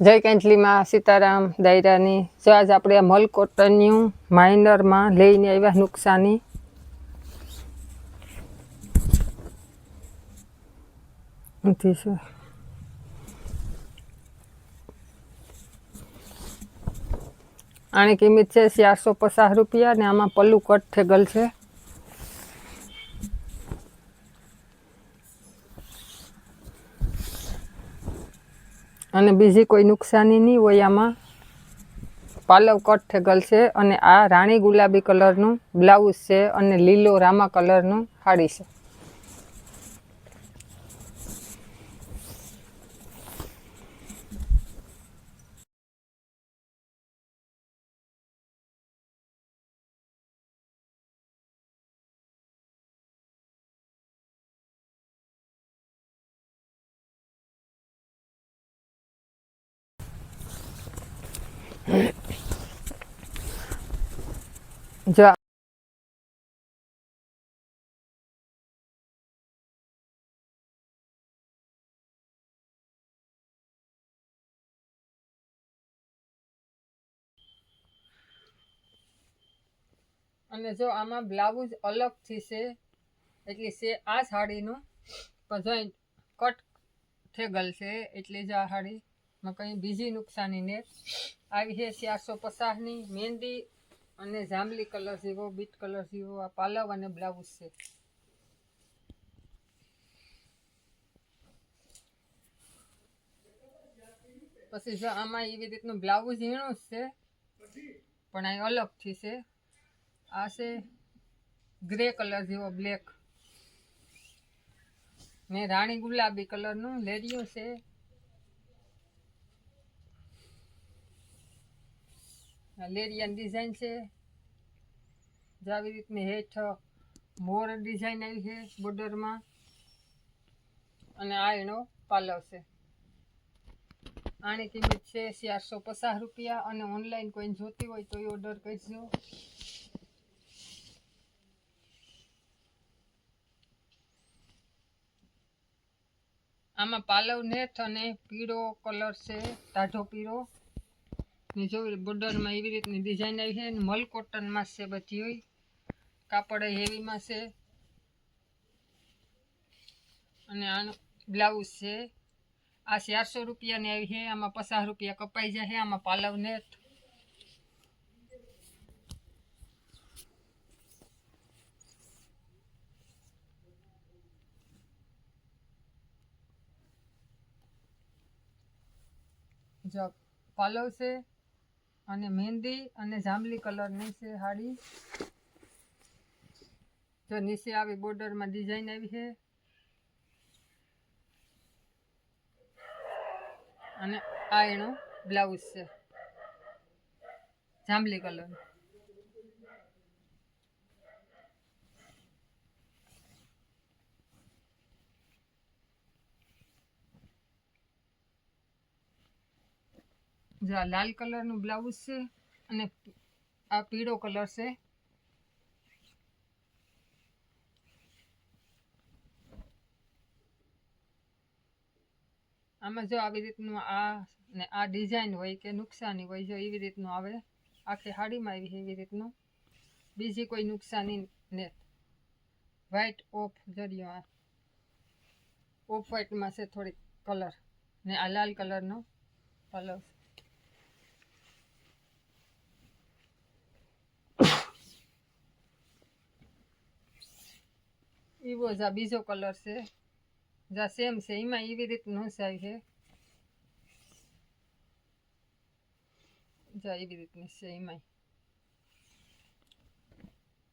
જય કેન્ટલીમાં સીતારામ, દાયરાની. જો આજ આપણે આ માઇનરમાં લઈને આવ્યા નુકસાની. આની કિંમત છે ચારસો પચાસ રૂપિયા ને આમાં પલ્લું કટ છે. અને બીજી કોઈ નુકસાની નહીં હોય આમાં. પાલવ કટ ઠેગલ છે અને આ રાણી ગુલાબી કલરનું બ્લાઉઝ છે અને લીલો રામા કલરનું સાડી છે. જો અને જો આમાં બ્લાઉઝ અલગથી છે એટલે છે આ સાડીનું પણ જોઈ કટ થેગલ છે, એટલે જ આ સાડીમાં કંઈ બીજી નુકસાની ને. આવી છે ચારસો પચાસની મહેંદી અને જાંબલી કલર જેવો, બીટ કલર જેવો, આ પાલવ અને બ્લાઉઝ છે. પછી જો આમાં એવી રીતનું બ્લાઉઝ ઝીણું જ છે, પણ અહીં અલગથી છે. આ છે ગ્રે કલર જેવો, બ્લેક. ને રાણી ગુલાબી કલરનું લેરિયું છે. લેરિયાની ડિઝાઇન છે. જો આવી રીતની હેઠ મોર ડિઝાઇન આવી છે બોર્ડરમાં. અને આ એનો પાલવ છે. આની કિંમત છે ચારસો પચાસ રૂપિયા અને ઓનલાઈન કોઈ જોતી હોય તો એ ઓર્ડર કરજો. આમાં પાલવ નેથ અને પીળો કલર છે, ટાઢો પીળો. જો બોર્ડરમાં એવી રીતની ડિઝાઇન આવી છે મલ કોટનમાં છે બધી હોય. કાપડ હેવીમાં છે. અને આનો બ્લાઉઝ છે. આ ચારસો રૂપિયાની આવી છે, આમાં પચાસ રૂપિયા કપાઈ છે, આમાં પાલવ નેટ પાલવ છે અને મહેંદી અને જાંબલી કલરની છે સાડી જો નીચે આવી બોર્ડરમાં ડિઝાઇન આવી છે. અને આ એનો બ્લાઉઝ છે. જાંબલી કલર. જો આ લાલ કલરનું બ્લાઉઝ છે અને આ પીળો કલર છે. આમાં જો આવી રીતનું આ ને આ ડિઝાઇન હોય કે નુકસાની હોય, જો એવી રીતનું આવે, આખી હાડીમાં આવી એવી રીતનું. બીજી કોઈ નુકસાની ને વ્હાઇટ ઓફ જરિયો આ. ઓફ વ્હાઇટમાં છે થોડીક કલર ને આ લાલ કલરનો કલર એવો જ આ બીજો કલર છે જા સેમ છે એમાં એવી રીતનું સાઈ છે જા એવી રીતની છે એમાં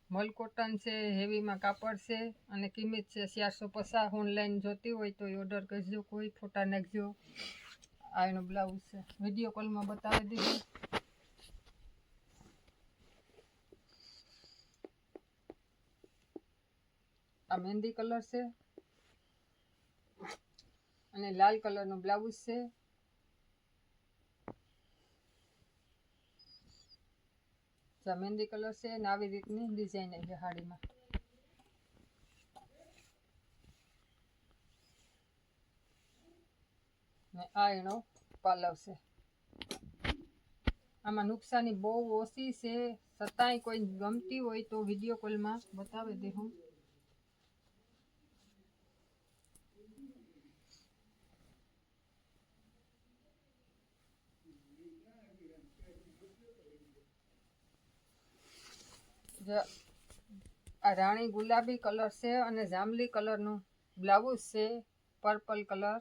મલ કોટન છે હેવીમાં કાપડ છે અને કિંમત છે ચારસો પચાસ. ઓનલાઈન જોતી હોય તો ઓર્ડર કરજો, કોઈ ફોટા નાખજો. આ એનો બ્લાઉઝ છે. વીડિયો કોલમાં બતાવી દીધું. આ મહેંદી કલર છે. અને લાલ કલરનો બ્લાઉઝ છે. મહેંદી કલર છે અને આવી રીતની ડિઝાઇન આવી સાડીમાં ને આ એનો પાલવ છે. આમાં નુકસાની બહુ ઓછી છે. છતાંય કોઈ ગમતી હોય તો વીડિયો કોલમાં બતાવી દે હું. આ રાણી ગુલાબી કલર છે અને જાંબલી કલરનું બ્લાઉઝ છે, પર્પલ કલર.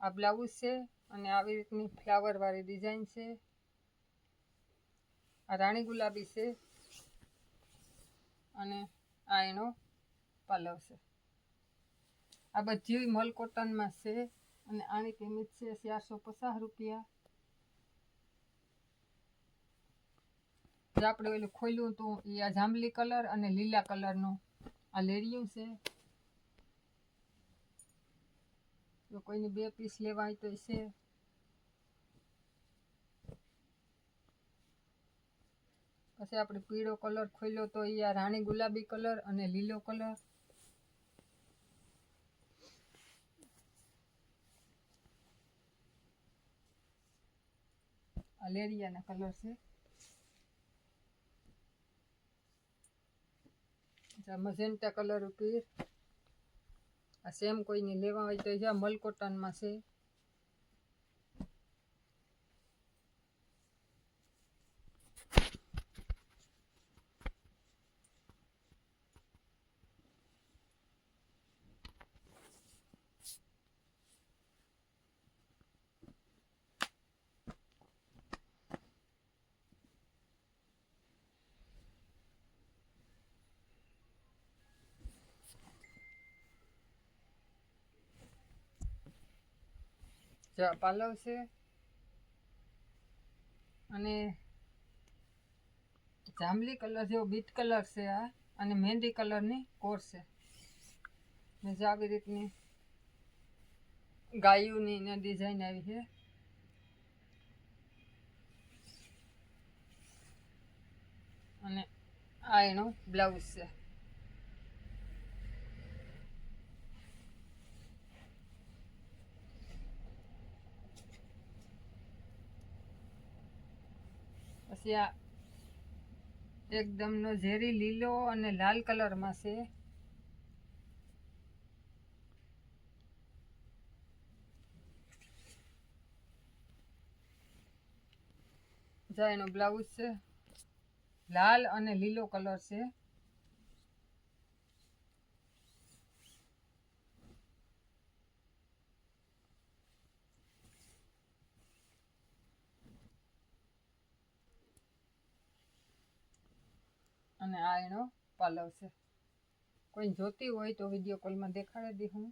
આ બ્લાઉઝ છે અને આવી રીતની ફ્લાવરવાળી ડિઝાઇન છે. આ રાણી ગુલાબી છે અને આ એનો પાલવ છે. આ બધી મલ કોટનમાં છે અને આની કિંમત છે ચારસો પચાસ રૂપિયા. જે આપણે ઓલું ખોલ્યું હતું. એ આ જાંબલી કલર અને લીલા કલરનું. આ લેરિયું છે. જો કોઈને બે પીસ લેવા હોય તો એ છે. પછી આપણે પીળો કલર ખોલ્યો તો એ આ રાણી ગુલાબી કલર અને લીલો કલર. આ લેરિયાના કલર છે. મજેન્ટા કલર ઉપર. આ સેમ કોઈને લેવા હોય તો જા મલ છે. પાલવ છે અને જાંબલી કલર જેવો, બીટ કલર છે આ, અને મહેંદી કલરની કોર છે. ને આવી રીતની ગાયુની ને ડિઝાઇન આવી છે. અને આ એનો બ્લાઉઝ છે. પછી એકદમનો ઝેરી લીલો અને લાલ કલરમાં છે. જા એનો બ્લાઉઝ છે, લાલ અને લીલો કલર છે. અને આ એનો પાલવ છે. કોઈ જોતી હોય તો વીડિયો કોલમાં દેખાડી દી હું.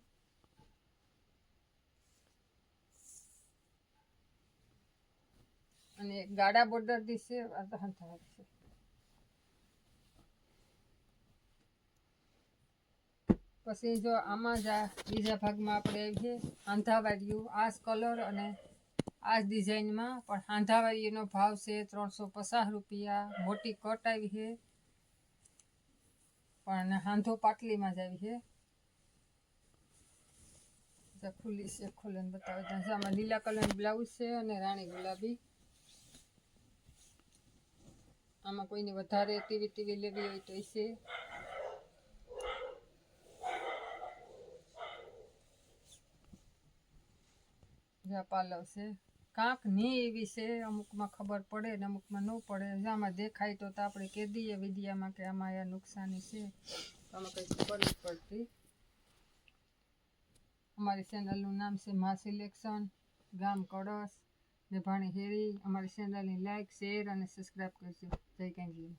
અને ગાડા બોર્ડર દી છે, આ છે. પછી જો આમાં જ બીજા ભાગમાં આપણે આવીએ આંધાવાળીયું આ જ કલર અને આ જ ડિઝાઇનમાં પણ આંધાવાળીનો ભાવ છે ત્રણસો પચાસ રૂપિયા, મોટી કટ આવી છે. પણ હાંધો પાટલીમાં જ આવી છે. ખુલ્લી છે ખોલીને બતાવે. ત્યાં આમાં લીલા કલરનું બ્લાઉઝ છે અને રાણી ગુલાબી. આમાં કોઈને વધારે ટીવી ટીવી લેવી હોય તો છે. જ્યાં પાલવ છે. કાંકની એવી છે, અમુકમાં ખબર પડે ને અમુકમાં ન પડે. આમાં દેખાય તો આપણે કહી દઈએ વિદ્યામાં કે આમાં આ નુકસાની છે. તો આમાં કંઈ ખબર જ પડતી. અમારી ચેનલનું નામ છે મા સિલેક્શન, ગામ કળશ, ને ભાણી હેરી. અમારી ચેનલની લાઈક, શેર અને સબસ્ક્રાઈબ કરજો. જય કાંજી